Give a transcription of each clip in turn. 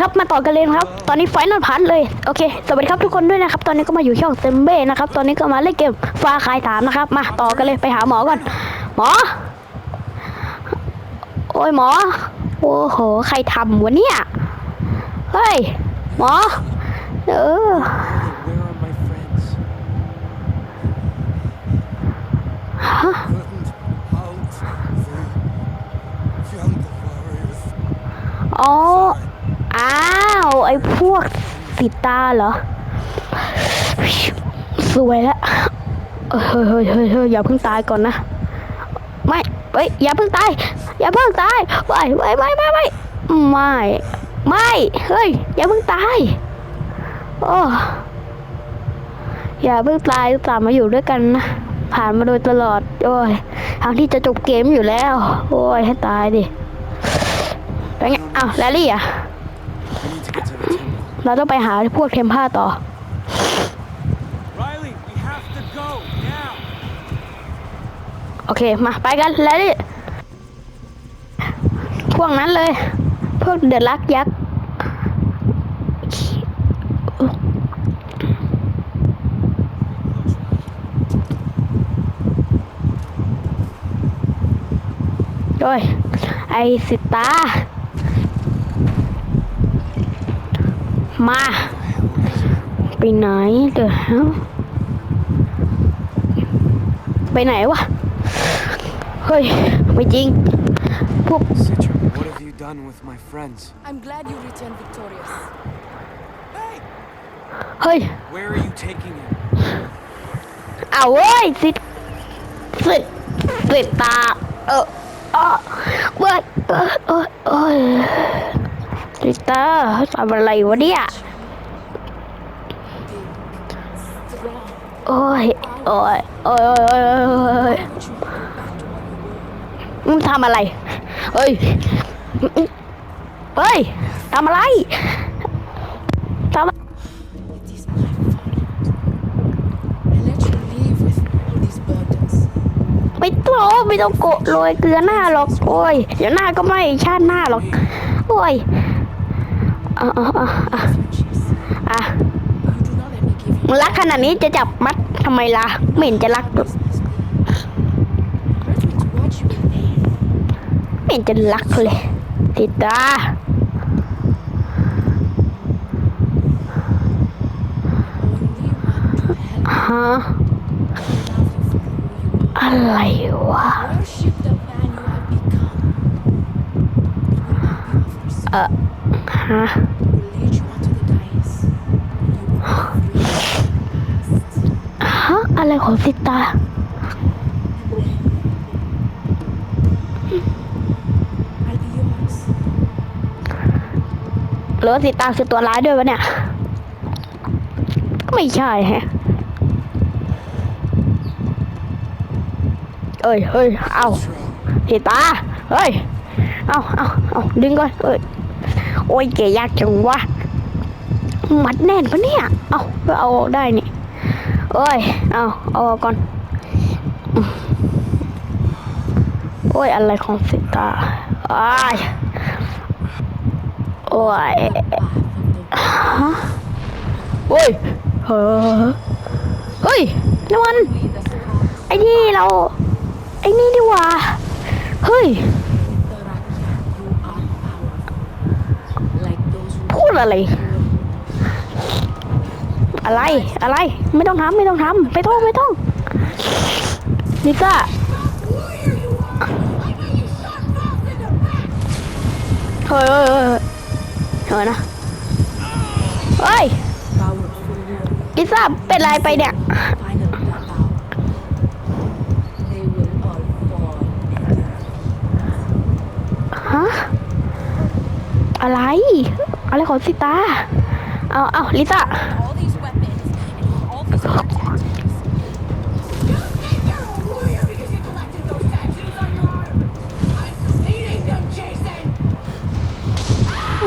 ครับมาต่อกันเลยนะครับ ตอนนี้ไฟนอลพันเลย โอเค สวัสดีครับทุกคนด้วยนะครับ ตอนนี้ก็มาอยู่ช่องเซมเบ้นะครับ ตอนนี้ก็มาเล่นเกมฟ้าคายถามนะครับ มาต่อกันเลย ไปหาหมอก่อน หมอ โอ้ยหมอ โอ้โห ใครทำวะเนี่ย เฮ้ย หมอ เออ Where are my friends? ฮะ couldn't out the jungle warriors. อ๋ออ้าว ไอ้พวกติดตาเหรอ สวยแล้วเฮ้ยเฮ้ยเฮ้ยเฮ้ยอย่าเพิ่งตายก่อนนะ ไม่เฮ้ยอย่าเพิ่งตาย อย่าเพิ่งตายไม่ไม่ไม่ไม่ไม่ไม่ไม่เฮ้ยอย่าเพิ่งตายโอ้อย่าเพิ่งตายตามมาอยู่ด้วยกันนะผ่านมาโดยตลอดโอ้ยทางที่จะจบเกมอยู่แล้ว โอ้ยให้ตายดิแล้วไงอ้าวแลลี่อะ เราต้องไปหาพวกเทมผ้าต่อ Riley, we have to go now. โอเค มาไปกันแลลี่พวกนั้นเลย พวกเดือดรักยักษ์โดยไอสิตา มา ไปไหนเดี๋ยวไปไหนวะ เฮ้ย ไม่จริง พวก Citra, what have you done with my friends? I'm glad you returned victorious. Hey! เฮ้ย Where are you taking him? เอาเว้ยสิสิสิตา เออเออเว้ยเออเออ เออสิตาทำอะไรวะเนี่ยโอ้ยโอ้ยโอ้ย โอ้ย โอ้ยโอ้ยมึงทำอะไร เฮ้ย เฮ้ย ทำอะไรทำไม่ต้องไม่ต้องโกะโรยเกลือหน้าหรอก โอ้ย เดี๋ยวหน้าก็ไม่ชาติหน้าหรอก โอ้ย อะอะอะอะอะมึงรักขนาดนี้จะจับมัดทำไมล่ะไม่เห็นจะรักไม่เห็นจะรักเลยติดตา Only want to help ฮะ love you for who you อะไรวะ are. Worship the man you have become. It will not be offers. ฮะ will lead you onto the dais. You will be free from the past. ฮะอะไรของสิตาหรือว่าสิตาคือตัวร้ายด้วยวะเนี่ยก็ไม่ใช่แฮะ เอ้ยเฮ้ยเอาสิตา เฮ้ย เอาเอาเอาดึงก่อน เอ้ย โอ้ยเกยยากจังวะมัดแน่นปะเนี่ย เอาเอาออกได้นี่เอ้ย เอาเอาออกก่อน โอ้ย อะไรของสิตาอ้ายโอ้ยฮะโอ้ยเฮ้อเฮ้ยนี่นไอ้นี่เรา ไอ้นี่ดีว่า เฮ้ย The Rakya, you are powerful. Like those who พูด อะไร อะไรอะไร ไม่ต้องทำไม่ต้องทำไม่ต้องไม่ต้องลิซ่าเฮ้ยเฮ้ยเฮ้ยเฮ้ยนะเฮ้ยลิซ่าเป็นไรไปเนี่ยฮะอะไร อะไรของสิตา เอาเอาลิซ่า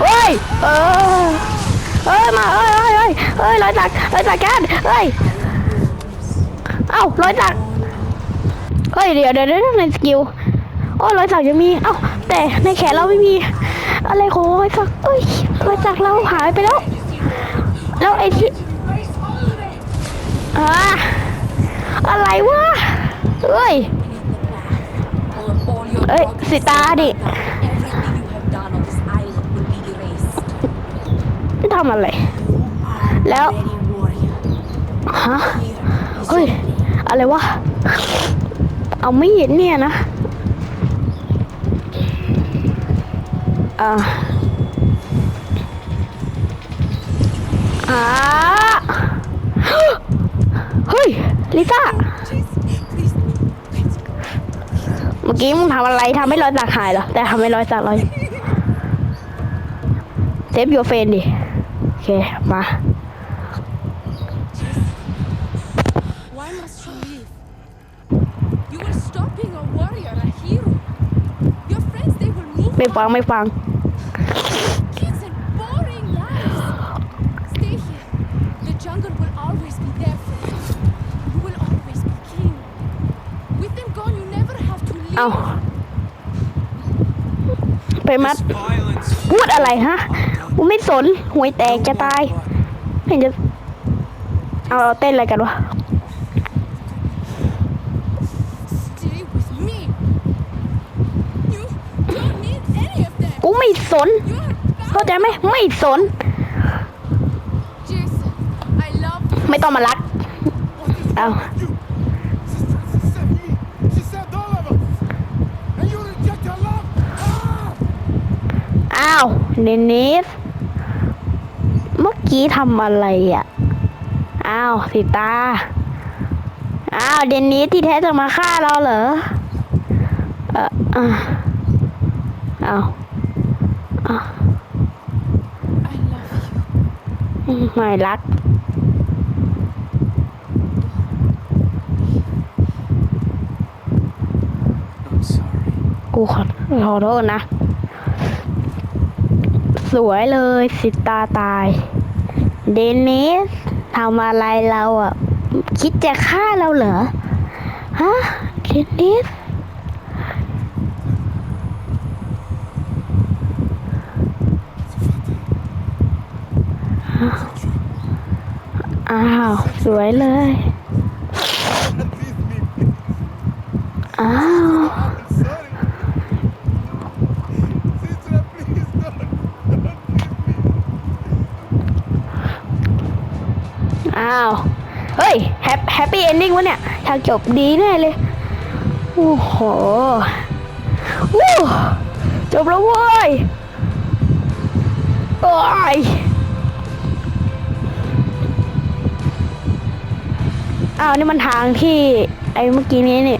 เฮ้ย เออเฮ้ย มาเฮ้ยเฮ้ยเฮ้ยเฮ้ยรอยสักรอยสักแกนเฮ้ย เอ้ารอยสักเฮ้ยเดี๋ยวเดี๋ยวเดี๋ยวในสกิลโอ้รอยสักยังมี เอ้า แต่ในแขนเราไม่มี อะไรของรอยสักเอ้ย มาจากเราหายไปแล้ว แล้วไอ้ที่อะอะไรวะเฮ้ยเฮ้ยสิตาดิทำอะไร แล้วฮะเฮ้ย อะไรวะ เอาไม่เห็นเนี่ยนะ อ่า อ่า เฮ้ย ลิซ่า Please, please. เมื่อกี้มึงทำอะไรทำให้รอยสักหายเหรอ แต่ทำให้รอยสักเราเซฟยูเฟนดิ โอเค มา Why must you leave? You will stop being a warrior, a hero. Your friends, they will move ไม่ฟัง ไม่ฟัง เอาไปมัด พูดอะไรฮะกูไม่สนหวยแตกจะตายเห็นจะเอาเราเต้นอะไรกันวะกูไม่สน เข้าใจไหมไม่สน ไม่ต้องมารัก What is Ow. อ้าวเดนิสเมื่อกี้ทำอะไรอะ อ้าวสิตา อ้าวเดนิสที่แท้จะมาฆ่าเราเหรอ เอออะอ้าวอ้าว I love you. ไม่รัก I'm sorry. กูขอขอโทษนะ สวยเลยสิตาตาย เดนิสทำอะไรเราอะ คิดจะฆ่าเราเหรอ ฮะ เดนิสอ้าว สวยเลย อ้าว ปแฮปปี้เอนดิ้งวะเนี่ยทางจบดีแน่เลย โอ้โหวู้จบแล้วเว้ยโอ้ยอ้าวนี่มันทางที่ ไอ้เมื่อกี้นี้นี่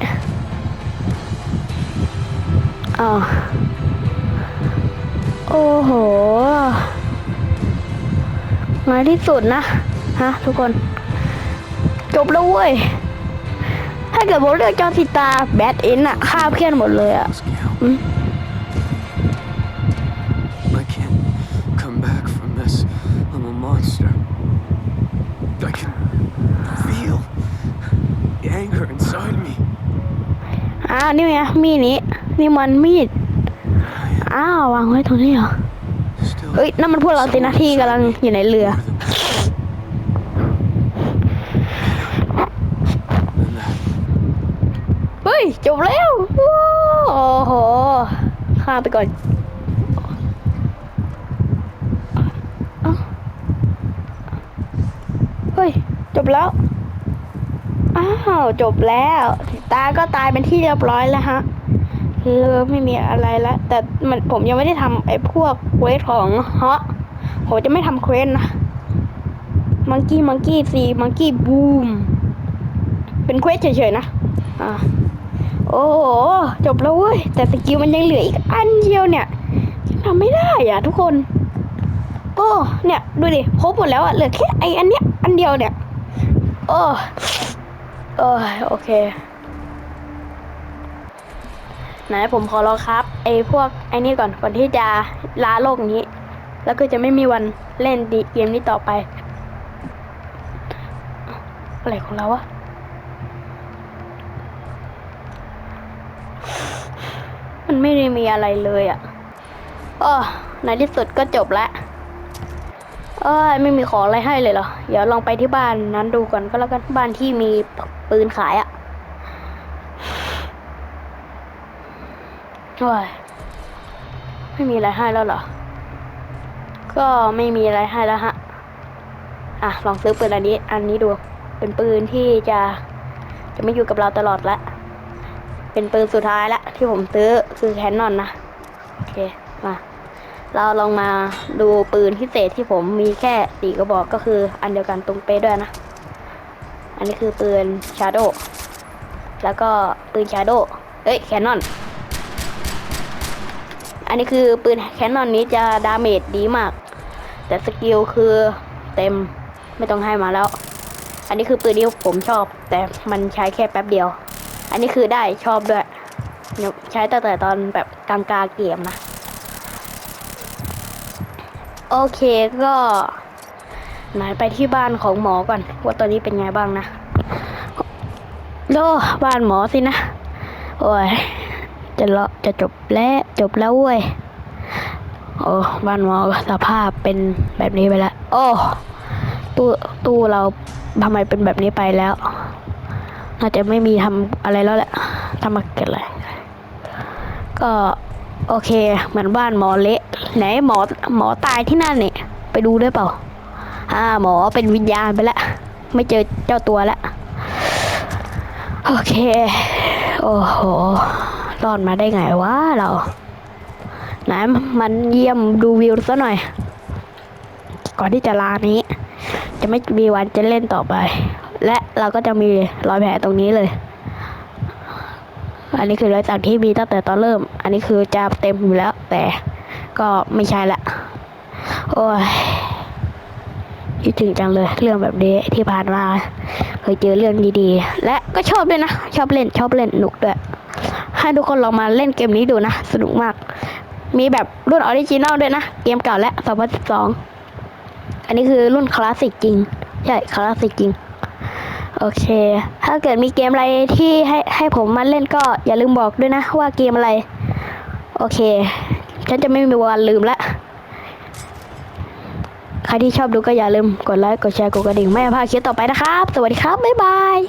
อ้าวโอ้โหมาที่สุดนะ ฮะ ทุกคน จบแล้วเว้ย ถ้าเกิดผมเลือกจอสิตาแบทเอ็นอะฆ่าเพื่อนหมดเลยอะ Ask help. Mm. I can't come back from this. I'm a monster. I can feel the anger inside me. อ้าวนี่ไงมีดนี้ นี่มันมีด อ้าววางไว้ตรงนี้เหรอ Still เฮ้ยนั่นมันพวกเราสินะที่กำลังอยู่ในเรือ ย จบแล้ว โอ้โหข้ามไปก่อนเฮ้ย จบแล้ว อ้าว จบแล้ว ตาก็ตายเป็นที่เรียบร้อยแล้วฮะเรือไม่มีอะไรแล้ว แต่มันผมยังไม่ได้ทำไอ้พวกเควสของฮะผมจะไม่ทำเควสนะมังกี้มังกี้ซีมังกี้บูมเป็นเควสเฉยๆนะ อ่า โอ้โหจบแล้วเว้ย แต่สกิลมันยังเหลืออีกอันเดียวเนี่ยยังทำไม่ได้อะทุกคน โอ้เนี่ย ดูดิครบหมดแล้วอะเหลือแค่ไออันเนี้ยอันเดียวเนี่ยโอ้เออโอเค ไหนผมขอรอครับ ไอพวกไอนี่ก่อนก่อนที่จะลาโลกนี้ แล้วก็จะไม่มีวันเล่นดีเกมนี้ต่อไป อะไรของเราวะ มันไม่ได้มีอะไรเลยอะ่ะอ๋อในที่สุดก็จบล้วเอ้ยไม่มีของอะไรให้เลยเหรอ เดี๋ยวลองไปที่บ้านนั้นดูก่อนก็แล้วกันบ้านที่มีปืนขายอะ่ะโอ้ยไม่มีอะไรให้แล้วเหรอ ก็ไม่มีอะไรให้แล้วฮะ อะลองซื้อปืนอันนี้ อันนี้ดู เป็นปืนที่จะจะไม่อยู่กับเราตลอดละ เป็นปืนสุดท้ายละที่ผมซื้อซื้อแคนนอนนะ โอเค มา เราลองมาดูปืนพิเศษที่ผมมีแค่สี่กระบอกก็คืออันเดียวกันตรงเป๊ะด้วยนะ อันนี้คือปืนชาโดแล้วก็ปืนชาโดเอ้ยแคนนอน อันนี้คือปืนแคนนอนนี้จะดาเมจดีมาก แต่สกิลคือเต็มไม่ต้องให้มาแล้ว อันนี้คือปืนที่ผมชอบ แต่มันใช้แค่แป๊บเดียว อันนี้คือได้ชอบด้วยใช้ตั้งแต่ตอนแบบกลางกาเกมนะ โอเคก็ไหนไปที่บ้านของหมอก่อน ว่าตอนนี้เป็นไงบ้างนะโลบ้านหมอสินะ โอ้ยจะเลาะจะจบแล้วจบแล้วเว้ยโอ้บ้านหมอสภาพเป็นแบบนี้ไปแล้ว โอ้ตู้ตู้เราทำไมเป็นแบบนี้ไปแล้ว น่าจะไม่มีทำอะไรแล้วแหละทำมาเกิดอะไรก็โอเค เหมือนบ้านหมอเละไหนหมอหมอตายที่นั่นเนี่ยไปดูได้เปล่าอ่าหมอเป็นวิญญาณไปแล้วไม่เจอเจ้าตัวแล้วโอเค โอ้โหรอดมาได้ไงวะเราไหนมันเยี่ยมดูวิวซะหน่อย ก่อนที่จะลานี้ จะไม่มีวันจะเล่นต่อไป และเราก็จะมีรอยแผลตรงนี้เลย อันนี้คือรอยสักที่มีตั้งแต่ตอนเริ่ม อันนี้คือจะเต็มอยู่แล้ว แต่ก็ไม่ใช่ละ โอ้ยคิดถึงจังเลยเรื่องแบบนี้ที่ผ่านมาเคยเจอเรื่องดีๆ และก็ชอบด้วยนะ ชอบเล่นชอบเล่นหนุกด้วย ให้ทุกคนลองมาเล่นเกมนี้ดูนะ สนุกมาก มีแบบรุ่นออริจินัลด้วยนะ เกมเก่าและ 2012 อันนี้คือรุ่นคลาสสิกจริง ใช่ คลาสสิกจริง โอเค ถ้าเกิดมีเกมอะไรที่ให้ให้ผมมาเล่นก็อย่าลืมบอกด้วยนะว่าเกมอะไร โอเค ฉันจะไม่มีวันลืมละ ใครที่ชอบดูก็อย่าลืมกดไลค์ กดแชร์ กดกระดิ่ง ไม่พลาดคลิปต่อไปนะครับ สวัสดีครับ บ๊ายบาย